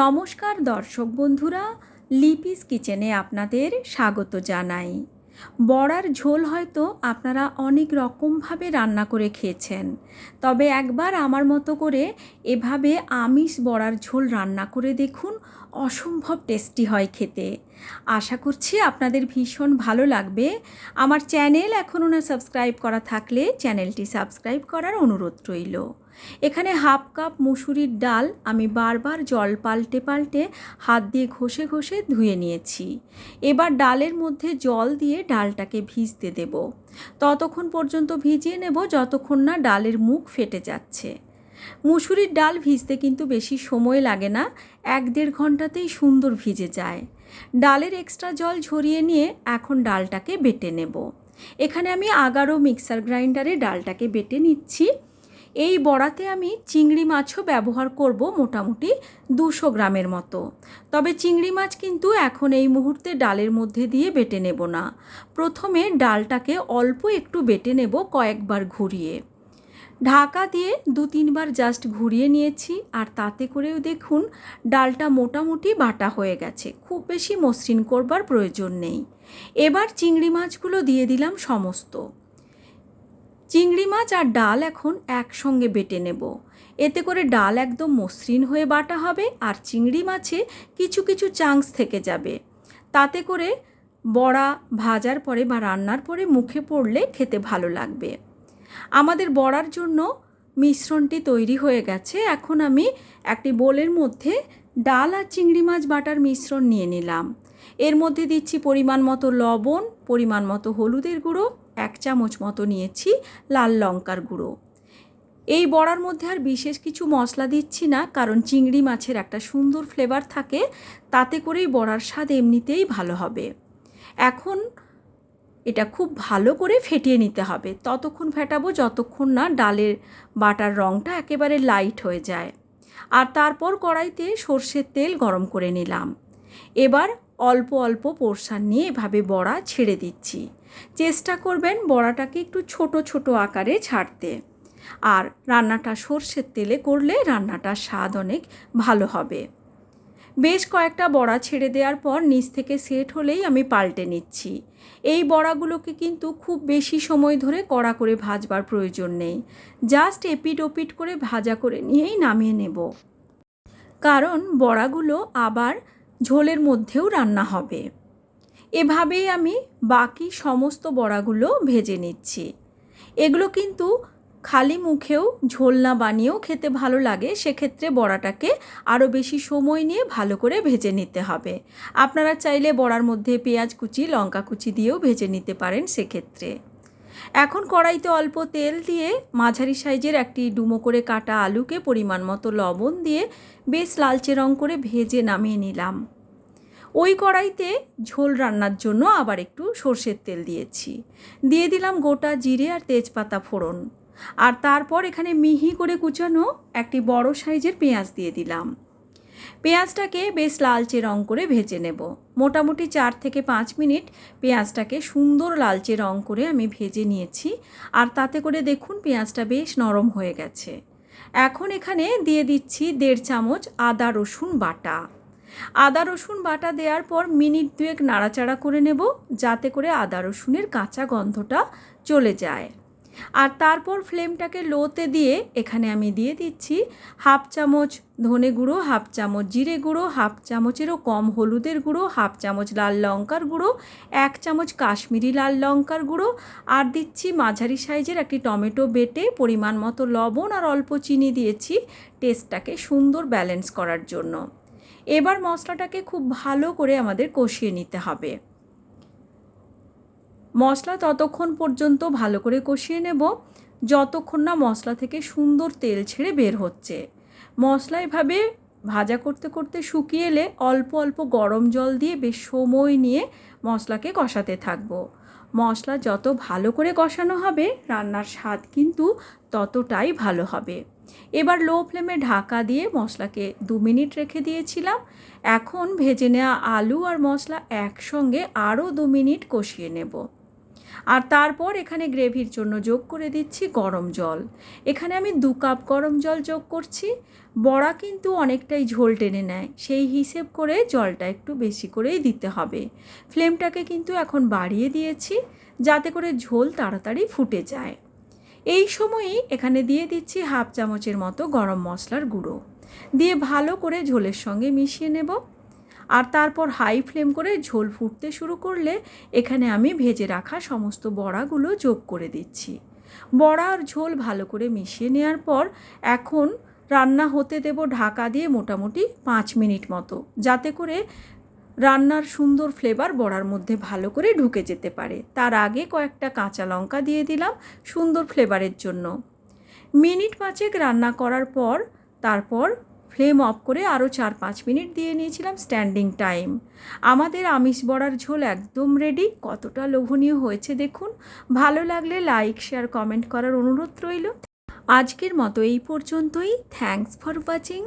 নমস্কার দর্শক বন্ধুরা, লিপিস কিচেনে আপনাদের স্বাগত জানাই। বড়ার ঝোল হয়তো আপনারা অনেক রকমভাবে রান্না করে খেয়েছেন, তবে একবার আমার মতো করে এভাবে আমিষ বড়ার ঝোল রান্না করে দেখুন, অসম্ভব টেস্টি হয় খেতে। আশা করছি আপনাদের ভীষণ ভালো লাগবে। আমার চ্যানেল এখনও না সাবস্ক্রাইব করা থাকলে চ্যানেলটি সাবস্ক্রাইব করার অনুরোধ রইল। এখানে হাফ কাপ মুসুরির ডাল আমি বারবার জল পাল্টে পাল্টে হাত দিয়ে ঘষে ঘষে ধুয়ে নিয়েছি। এবার ডালের মধ্যে জল দিয়ে ডালটাকে ভিজতে দেব। ততক্ষণ পর্যন্ত ভিজিয়ে নেব যতক্ষণ না ডালের মুখ ফেটে যাচ্ছে। মুসুরির ডাল ভিজতে কিন্তু বেশি সময় লাগে না, এক দেড় ঘন্টাতেই সুন্দর ভিজে যায়। ডালের এক্সট্রা জল ঝরিয়ে নিয়ে এখন ডালটাকে বেটে নেব। এখানে আমি আগারো মিক্সার গ্রাইন্ডারে ডালটাকে বেটে নিচ্ছি। এই বড়াতে আমি চিংড়ি মাছও ব্যবহার করব মোটামুটি দুশো গ্রামের মতো। তবে চিংড়ি মাছ কিন্তু এখন এই মুহূর্তে ডালের মধ্যে দিয়ে বেটে নেব না। প্রথমে ডালটাকে অল্প একটু বেটে নেব কয়েকবার ঘুরিয়ে। ঢাকা দিয়ে দু তিনবার জাস্ট ঘুরিয়ে নিয়েছি আর তাতে করেও দেখুন ডালটা মোটামুটি বাটা হয়ে গেছে, খুব বেশি মসৃণ করবার প্রয়োজন নেই। এবার চিংড়ি মাছগুলো দিয়ে দিলাম সমস্ত। চিংড়ি মাছ আর ডাল এখন একসঙ্গে বেটে নেব। এতে করে ডাল একদম মসৃণ হয়ে বাটা হবে আর চিংড়ি মাছে কিছু কিছু চাংস থেকে যাবে। তাতে করে বড়া ভাজার পরে বা রান্নার পরে মুখে পড়লে খেতে ভালো লাগবে। আমাদের বড়ার জন্য মিশ্রণটি তৈরি হয়ে গেছে। এখন আমি একটি বোলের মধ্যে ডাল আর চিংড়ি মাছ বাটার মিশ্রণ নিয়ে নিলাম। এর মধ্যে দিচ্ছি পরিমাণ মতো লবণ, পরিমাণ মতো হলুদের গুঁড়ো এক চামচ মতো নিয়েছি লাল লঙ্কার গুঁড়ো। এই বড়ার মধ্যে আর বিশেষ কিছু মশলা দিচ্ছি না, কারণ চিংড়ি মাছের একটা সুন্দর ফ্লেভার থাকে, তাতে করেই বড়ার স্বাদ এমনিতেই ভালো হবে। এখন এটা খুব ভালো করে ফেটিয়ে নিতে হবে। ততক্ষণ ফেটাবো, যতক্ষণ না ডালের বাটার রঙটা একেবারে লাইট হয়ে যায়। আর তারপর কড়াইতে সর্ষের তেল গরম করে নিলাম। এবার অল্প অল্প পোর্শান নিয়ে এভাবে বড়া ছেড়ে দিচ্ছি। চেষ্টা করবেন বড়াটাকে একটু ছোট ছোট আকারে ছাড়তে। আর রান্নাটা সর্ষের তেলে করলে রান্নাটার স্বাদ অনেক ভালো হবে। বেশ কয়েকটা বড়া ছেড়ে দেওয়ার পর নিচ থেকে সেট হলেই আমি পাল্টে নিচ্ছি। এই বড়াগুলোকে কিন্তু খুব বেশি সময় ধরে কড়া করে ভাজবার প্রয়োজন নেই। জাস্ট এপিট ওপিট করে ভাজা করে নিয়েই নামিয়ে নেব। কারণ বড়াগুলো আবার ঝোলের মধ্যেও রান্না হবে। এভাবেই আমি বাকি সমস্ত বড়াগুলো ভেজে নিচ্ছি। এগুলো কিন্তু খালি মুখেও ঝোল না বানিয়েও খেতে ভালো লাগে, সেক্ষেত্রে বড়াটাকে আরও বেশি সময় নিয়ে ভালো করে ভেজে নিতে হবে। আপনারা চাইলে বড়ার মধ্যে পেঁয়াজ কুচি, লঙ্কা কুচি দিয়েও ভেজে নিতে পারেন সেক্ষেত্রে। এখন কড়াইতে অল্প তেল দিয়ে মাঝারি সাইজের একটি ডুমো করে কাটা আলুকে পরিমাণ মতো লবণ দিয়ে বেশ লালচে রং করে ভেজে নামিয়ে নিলাম। ওই কড়াইতে ঝোল রান্নার জন্য আবার একটু সর্ষের তেল দিয়েছি। দিয়ে দিলাম গোটা জিরে আর তেজপাতা ফোড়ন। আর তারপর এখানে মিহি করে কুচানো একটি বড় সাইজের পেঁয়াজ দিয়ে দিলাম। পেঁয়াজটাকে বেশ লালচে রং করে ভেজে নেব। মোটামুটি চার থেকে পাঁচ মিনিট পেঁয়াজটাকে সুন্দর লালচে রং করে আমি ভেজে নিয়েছি। আর তাতে করে দেখুন পেঁয়াজটা বেশ নরম হয়ে গেছে। এখন এখানে দিয়ে দিচ্ছি দেড় চামচ আদা রসুন বাটা। আদা, রসুন বাটা দেওয়ার পর মিনিট দুয়েক নাড়াচাড়া করে নেব, যাতে করে আদা, রসুনের কাঁচা গন্ধটা চলে যায়। আর তারপর ফ্লেমটাকে লোতে দিয়ে এখানে আমি দিয়ে দিচ্ছি হাফ চামচ ধনে গুঁড়ো, হাফ চামচ জিরে গুঁড়ো, হাফ চামচেরও কম হলুদের গুঁড়ো, হাফ চামচ লাল লঙ্কার গুঁড়ো, এক চামচ কাশ্মীরি লাল লঙ্কার গুঁড়ো, আর দিচ্ছি মাঝারি সাইজের একটি টমেটো বেটে পরিমাণ মতো লবণ আর অল্প চিনি দিয়েছি টেস্টটাকে সুন্দর ব্যালেন্স করার জন্য। এবার মশলাটাকে খুব ভালো করে আমাদের কষিয়ে নিতে হবে। মশলা ততক্ষণ পর্যন্ত ভালো করে কষিয়ে নেব। যতক্ষণ না মশলা থেকে সুন্দর তেল ছেড়ে বের হচ্ছে। মশলা এভাবে ভাজা করতে করতে শুকিয়ে এলে অল্প অল্প গরম জল দিয়ে বেশ সময় নিয়ে মশলাকে কষাতে থাকব। মশলা যত ভালো করে কষানো হবে, রান্নার স্বাদ কিন্তু ততটাই ভালো হবে। এবার লো ফ্লেমে ঢাকা দিয়ে মশলাকে দু মিনিট রেখে দিয়েছিলাম। এখন ভেজে নেওয়া আলু আর মশলা একসঙ্গে আরও দু মিনিট কষিয়ে নেব। আর তারপর এখানে গ্রেভির জন্য যোগ করে দিচ্ছি গরম জল। এখানে আমি দু কাপ গরম জল যোগ করছি। বড়া কিন্তু অনেকটাই ঝোল টেনে নেয়, সেই হিসেব করে জলটা একটু বেশি করেই দিতে হবে। ফ্লেমটাকে কিন্তু এখন বাড়িয়ে দিয়েছি, যাতে করে ঝোল তাড়াতাড়ি ফুটে যায়। এই সময়ই এখানে দিয়ে দিচ্ছি হাফ চামচের মতো গরম মশলার গুঁড়ো। দিয়ে ভালো করে ঝোলের সঙ্গে মিশিয়ে নেব। আর তারপর হাই ফ্লেম করে ঝোল ফুটতে শুরু করলে এখানে আমি ভেজে রাখা সমস্ত বড়াগুলো যোগ করে দিচ্ছি। বড়া আর ঝোল ভালো করে মিশিয়ে নেওয়ার পর এখন রান্না হতে দেব ঢাকা দিয়ে মোটামুটি পাঁচ মিনিট মতো। যাতে করে রান্নার সুন্দর ফ্লেভার বড়ার মধ্যে ভালো করে ঢুকে যেতে পারে। তার আগে কয়েকটা কাঁচা লঙ্কা দিয়ে দিলাম সুন্দর ফ্লেভারের জন্য। মিনিট পাঁচেক রান্না করার পর, তারপর ফ্লেম অফ করে আরও চার পাঁচ মিনিট দিয়ে নিয়েছিলাম স্ট্যান্ডিং টাইম আমাদের আমিষ বড়ার ঝোল একদম রেডি কতটা লোভনীয় হয়েছে দেখুন। ভালো লাগলে লাইক শেয়ার কমেন্ট করার অনুরোধ রইল। আজকের মতো এই পর্যন্তই। Thanks for watching